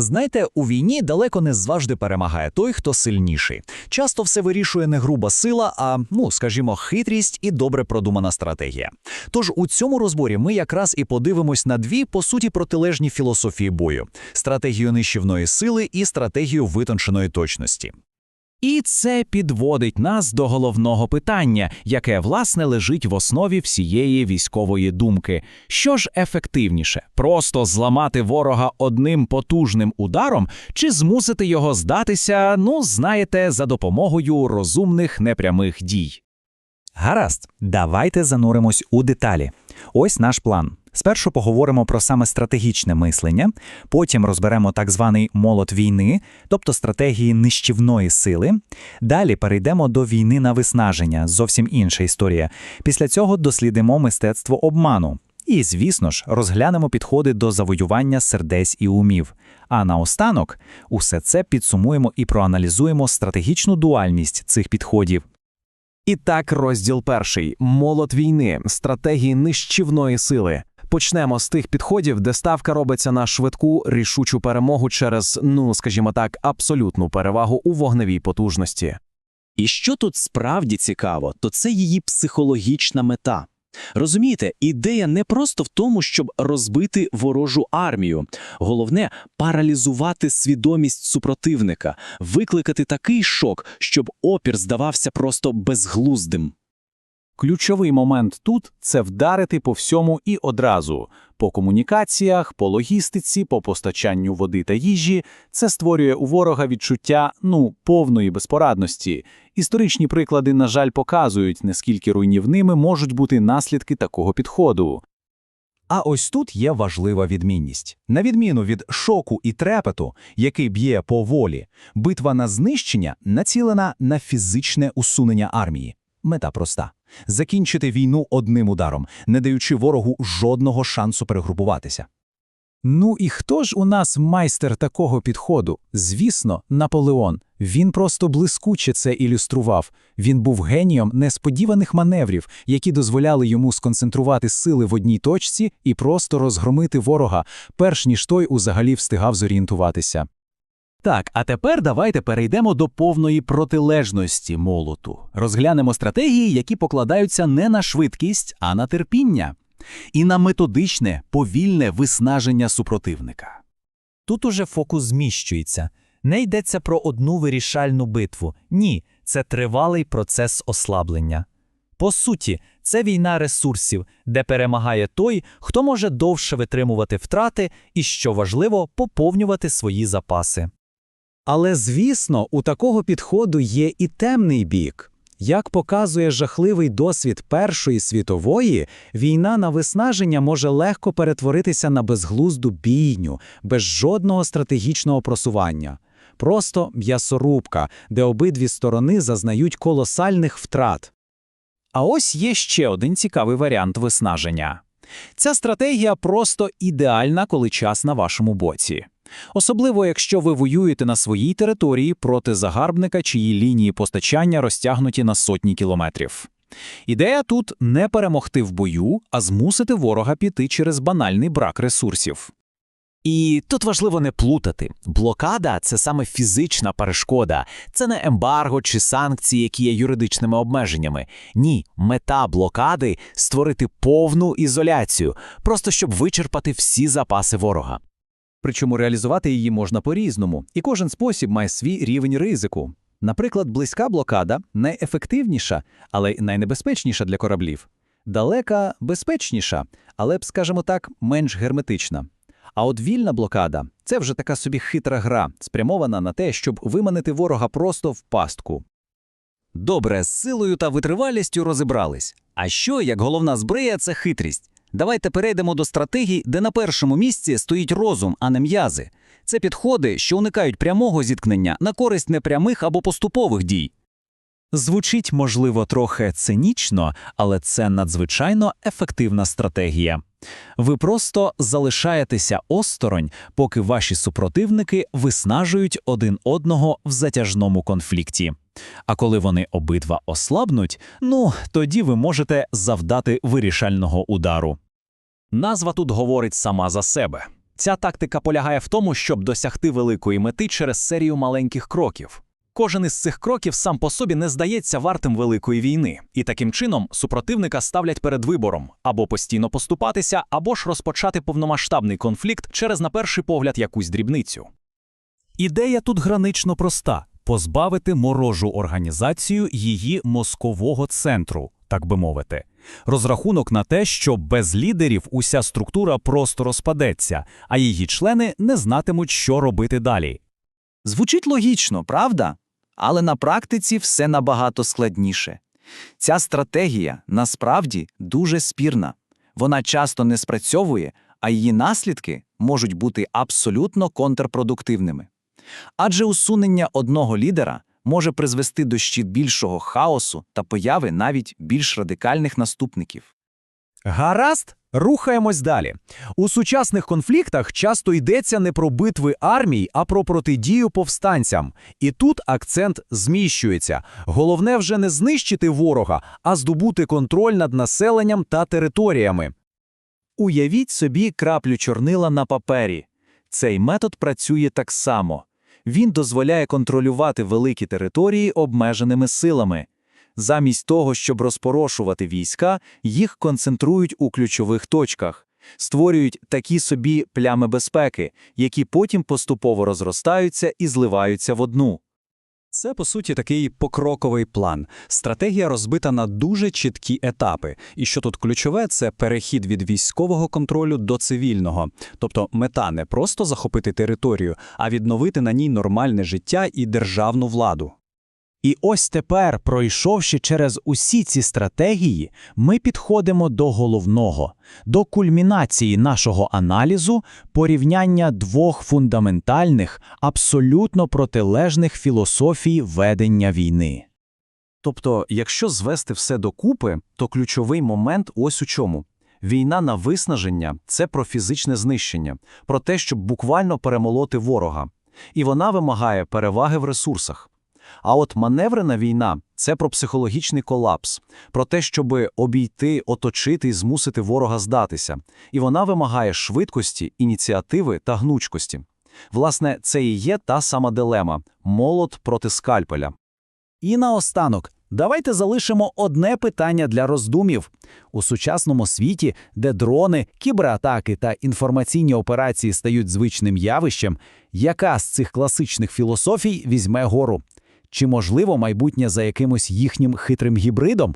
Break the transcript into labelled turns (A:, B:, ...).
A: Знаєте, у війні далеко не завжди перемагає той, хто сильніший. Часто все вирішує не груба сила, а ну, скажімо, хитрість і добре продумана стратегія. Тож у цьому розборі ми якраз і подивимось на дві по суті протилежні філософії бою: стратегію нищівної сили і стратегію витонченої точності.
B: І це підводить нас до головного питання, яке власне лежить в основі всієї військової думки. Що ж ефективніше, просто зламати ворога одним потужним ударом, чи змусити його здатися, ну знаєте, за допомогою розумних непрямих дій?
C: Гаразд, давайте зануримось у деталі. Ось наш план. Спершу поговоримо про саме стратегічне мислення, потім розберемо так званий молот війни, тобто стратегії нищівної сили. Далі перейдемо до війни на виснаження, зовсім інша історія. Після цього дослідимо мистецтво обману. І, звісно ж, розглянемо підходи до завоювання сердець і умів. А наостанок усе це підсумуємо і проаналізуємо стратегічну дуальність цих підходів.
D: І так, розділ перший молот війни, стратегії нищівної сили. Почнемо з тих підходів, де ставка робиться на швидку рішучу перемогу через, ну скажімо так, абсолютну перевагу у вогневій потужності.
E: І що тут справді цікаво, то це її психологічна мета. Розумієте, ідея не просто в тому, щоб розбити ворожу армію. Головне паралізувати свідомість супротивника, викликати такий шок, щоб опір здавався просто безглуздим.
B: Ключовий момент тут це вдарити по всьому і одразу. По комунікаціях, по логістиці, по постачанню води та їжі це створює у ворога відчуття ну повної безпорадності. Історичні приклади, на жаль, показують, наскільки руйнівними можуть бути наслідки такого підходу.
A: А ось тут є важлива відмінність. На відміну від шоку і трепету, який б'є по волі, битва на знищення націлена на фізичне усунення армії. Мета проста – закінчити війну одним ударом, не даючи ворогу жодного шансу перегрупуватися.
B: Ну і хто ж у нас майстер такого підходу? Звісно, Наполеон. Він просто блискуче це ілюстрував. Він був генієм несподіваних маневрів, які дозволяли йому сконцентрувати сили в одній точці і просто розгромити ворога, перш ніж той узагалі встигав зорієнтуватися.
F: Так, а тепер давайте перейдемо до повної протилежності молоту. Розглянемо стратегії, які покладаються не на швидкість, а на терпіння. І на методичне, повільне виснаження супротивника.
C: Тут уже фокус зміщується. Не йдеться про одну вирішальну битву. Ні, це тривалий процес ослаблення. По суті, це війна ресурсів, де перемагає той, хто може довше витримувати втрати і, що важливо, поповнювати свої запаси.
B: Але, звісно, у такого підходу є і темний бік. Як показує жахливий досвід Першої світової, війна на виснаження може легко перетворитися на безглузду бійню, без жодного стратегічного просування. Просто м'ясорубка, де обидві сторони зазнають колосальних втрат. А ось є ще один цікавий варіант виснаження. Ця стратегія просто ідеальна, коли час на вашому боці. Особливо, якщо ви воюєте на своїй території проти загарбника, чиї лінії постачання розтягнуті на сотні кілометрів. Ідея тут не перемогти в бою, а змусити ворога піти через банальний брак ресурсів.
F: І тут важливо не плутати. Блокада це саме фізична перешкода, це не ембарго чи санкції, які є юридичними обмеженнями. Ні, мета блокади створити повну ізоляцію, просто щоб вичерпати всі запаси ворога.
A: Причому реалізувати її можна по-різному, і кожен спосіб має свій рівень ризику. Наприклад, близька блокада найефективніша, але й найнебезпечніша для кораблів. Далека безпечніша, але б, скажімо так, менш герметична. А от вільна блокада це вже така собі хитра гра, спрямована на те, щоб виманити ворога просто в пастку.
E: Добре, з силою та витривалістю розібрались. А що, як головна зброя, це хитрість? Давайте перейдемо до стратегій, де на першому місці стоїть розум, а не м'язи. Це підходи, що уникають прямого зіткнення на користь непрямих або поступових дій.
C: Звучить, можливо, трохи цинічно, але це надзвичайно ефективна стратегія. Ви просто залишаєтеся осторонь, поки ваші супротивники виснажують один одного в затяжному конфлікті. А коли вони обидва ослабнуть, ну тоді ви можете завдати вирішального удару.
F: Назва тут говорить сама за себе.
A: Ця тактика полягає в тому, щоб досягти великої мети через серію маленьких кроків. Кожен із цих кроків сам по собі не здається вартим великої війни, і таким чином супротивника ставлять перед вибором або постійно поступатися, або ж розпочати повномасштабний конфлікт через, на перший погляд, якусь дрібницю.
B: Ідея тут гранично проста позбавити морожу організацію її мозкового центру, так би мовити. Розрахунок на те, що без лідерів уся структура просто розпадеться, а її члени не знатимуть, що робити далі.
G: Звучить логічно, правда? Але на практиці все набагато складніше. Ця стратегія насправді дуже спірна. Вона часто не спрацьовує, а її наслідки можуть бути абсолютно контрпродуктивними. Адже усунення одного лідера може призвести до ще більшого хаосу та появи навіть більш радикальних наступників.
B: Гаразд, рухаємось далі. У сучасних конфліктах часто йдеться не про битви армій, а про протидію повстанцям. І тут акцент зміщується. Головне вже не знищити ворога, а здобути контроль над населенням та територіями.
G: Уявіть собі краплю чорнила на папері. Цей метод працює так само. Він дозволяє контролювати великі території обмеженими силами. Замість того, щоб розпорошувати війська, їх концентрують у ключових точках, створюють такі собі плями безпеки, які потім поступово розростаються і зливаються в одну.
B: Це, по суті, такий покроковий план. Стратегія розбита на дуже чіткі етапи. І що тут ключове, це перехід від військового контролю до цивільного. Тобто мета не просто захопити територію, а відновити на ній нормальне життя і державну владу.
F: І ось тепер, пройшовши через усі ці стратегії, ми підходимо до головного, до кульмінації нашого аналізу порівняння двох фундаментальних, абсолютно протилежних філософій ведення війни.
G: Тобто, якщо звести все докупи, то ключовий момент ось у чому. Війна на виснаження – це про фізичне знищення, про те, щоб буквально перемолоти ворога. І вона вимагає переваги в ресурсах. А от маневрена війна – це про психологічний колапс, про те, щоб обійти, оточити і змусити ворога здатися. І вона вимагає швидкості, ініціативи та гнучкості. Власне, це і є та сама дилема – молот проти скальпеля.
F: І наостанок, давайте залишимо одне питання для роздумів. У сучасному світі, де дрони, кібератаки та інформаційні операції стають звичним явищем, яка з цих класичних філософій візьме гору? Чи можливо майбутнє за якимось їхнім хитрим гібридом?